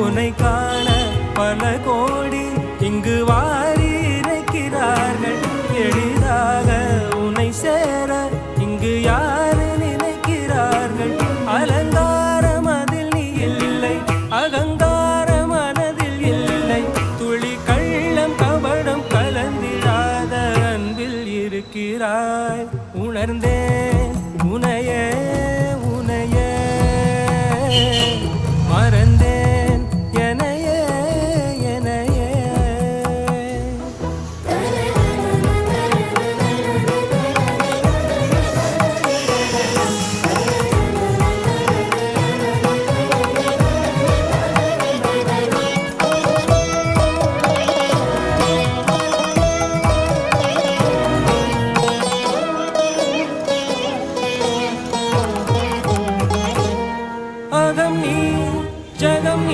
உனை காண பல கோடி இங்கு வாரி இறைக்கிறார்கள் எளிதாக உன்னை சேர இங்கு யாரு நினைக்கிறார்கள்? அலங்காரம் அதில் நீ இல்லை அகங்காரம் மனதில் இல்லை. துளி கள்ளம் கபடம் கலந்திடாத அன்பில் இருக்கிறாய். உணர்ந்தேன். Jagam